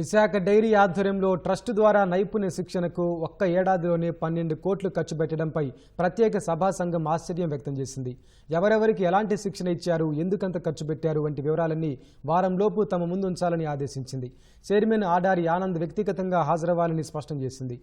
Visakha dairy ఆధ్వర్యంలో trust ద్వారా నైపుణ్య శిక్షణకు ఒక్క ఏడాదిలోనే పన్నెండు కోట్లు ఖర్చు పెట్టడంపై ప్రత్యేక సభా సంఘం ఆశ్చర్యం వ్యక్తం చేసింది. ఎవరెవరికి ఎలాంటి శిక్షణ ఇచ్చారు ఎందుకంత ఖర్చు పెట్టారు వంటి వివరాలన్నీ వారంలోపు తమ ముందు ఉంచాలని ఆదేశించింది. చైర్మన్ ఆడారి ఆనంద్ వ్యక్తిగతంగా హాజరవ్వాలని స్పష్టం చేసింది.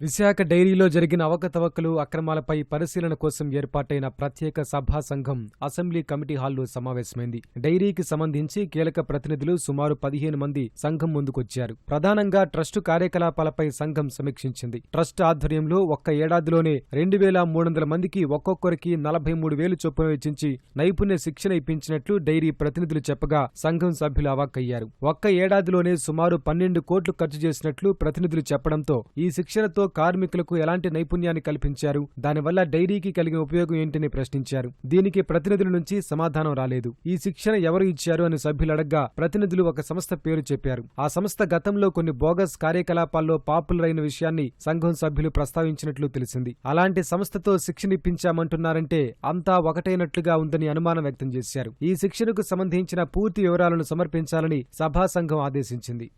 విశాఖ డైరీలో జరిగిన అవకతవకలు అక్రమాలపై పరిశీలన కోసం ఏర్పాటైన ప్రత్యేక సభా సంఘం అసెంబ్లీ కమిటీ హాల్లో సమావేశమైంది. డైరీకి సంబంధించి కీలక ప్రతినిధులు సుమారు పదిహేను మంది సంఘం ముందుకొచ్చారు. ప్రధానంగా ట్రస్టు కార్యకలాపాలపై సంఘం సమీక్షించింది. ట్రస్ట్ ఆధ్వర్యంలో ఒక్క ఏడాదిలోనే రెండు వేల మూడు వందల మందికి ఒక్కొక్కరికి నలభై మూడు వేలు చొప్పున వెచ్చించి నైపుణ్య శిక్షణ ఇప్పించినట్లు డైరీ ప్రతినిధులు చెప్పగా సంఘం సభ్యులు అవాక్కయ్యారు. ఒక్క ఏడాదిలోనే సుమారు పన్నెండు కోట్లు ఖర్చు చేసినట్లు ప్రతినిధులు చెప్పడంతో ఈ శిక్షణతో కార్మికులకు ఎలాంటి నైపుణ్యాన్ని కల్పించారు? దానివల్ల డైరీకి కలిగిన ఉపయోగం ఏంటని ప్రశ్నించారు. దీనికి ప్రతినిధుల నుంచి సమాధానం రాలేదు. ఈ శిక్షణ ఎవరు ఇచ్చారు అని సభ్యులు అడగ్గా ప్రతినిధులు ఒక సంస్థ పేరు చెప్పారు. ఆ సంస్థ గతంలో కొన్ని బోగస్ కార్యకలాపాల్లో పాపులర్ అయిన విషయాన్ని సంఘం సభ్యులు ప్రస్తావించినట్లు తెలిసింది. అలాంటి సంస్థతో శిక్షణ ఇప్పించామంటున్నారంటే అంతా ఒకటైనట్లుగా ఉందని అనుమానం వ్యక్తం చేశారు. ఈ శిక్షణకు సంబంధించిన పూర్తి వివరాలను సమర్పించాలని సభా సంఘం ఆదేశించింది.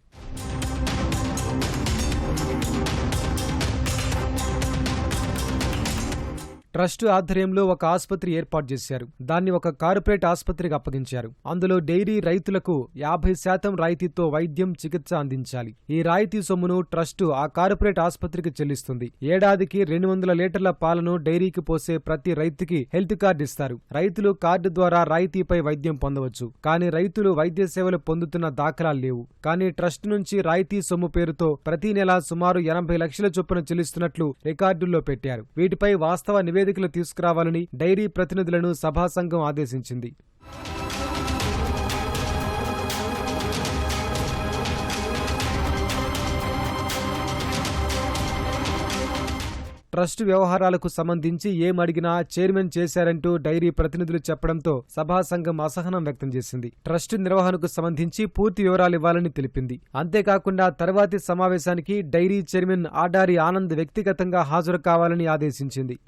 ట్రస్టు ఆధ్వర్యంలో ఒక ఆసుపత్రి ఏర్పాటు చేశారు. దాన్ని ఒక కార్పొరేట్ ఆసుపత్రికి అప్పగించారు. అందులో డైరీ రైతులకు యాభై శాతం రాయితీతో వైద్యం చికిత్స అందించాలి. ఈ రాయితీ సొమ్మును ట్రస్టు ఆ కార్పొరేట్ ఆసుపత్రికి చెల్లిస్తుంది. ఏడాదికి రెండు వందల లీటర్ల పాలను డైరీకి పోసే ప్రతి రైతుకి హెల్త్ కార్డు ఇస్తారు. రైతులు కార్డు ద్వారా రాయితీపై వైద్యం పొందవచ్చు. కానీ రైతులు వైద్య సేవలు పొందుతున్న దాఖలాలు లేవు. కానీ ట్రస్ట్ నుంచి రాయితీ సొమ్ము పేరుతో ప్రతి నెల సుమారు ఎనభై లక్షల చొప్పున చెల్లిస్తున్నట్లు రికార్డుల్లో పెట్టారు. వీటిపై వాస్తవ నివేదికలు తీసుకురావాలని డైరీ ప్రతినిధులను సభాసంఘం ఆదేశించింది. ట్రస్ట్ వ్యవహారాలకు సంబంధించి ఏమడిగినా చైర్మన్ చేశారంటూ డైరీ ప్రతినిధులు చెప్పడంతో సభాసంఘం అసహనం వ్యక్తం చేసింది. ట్రస్ట్ నిర్వహణకు సంబంధించి పూర్తి వివరాలు ఇవ్వాలని తెలిపింది. అంతేకాకుండా తర్వాతి సమావేశానికి డైరీ చైర్మన్ ఆడారి ఆనంద్ వ్యక్తిగతంగా హాజరు కావాలని ఆదేశించింది.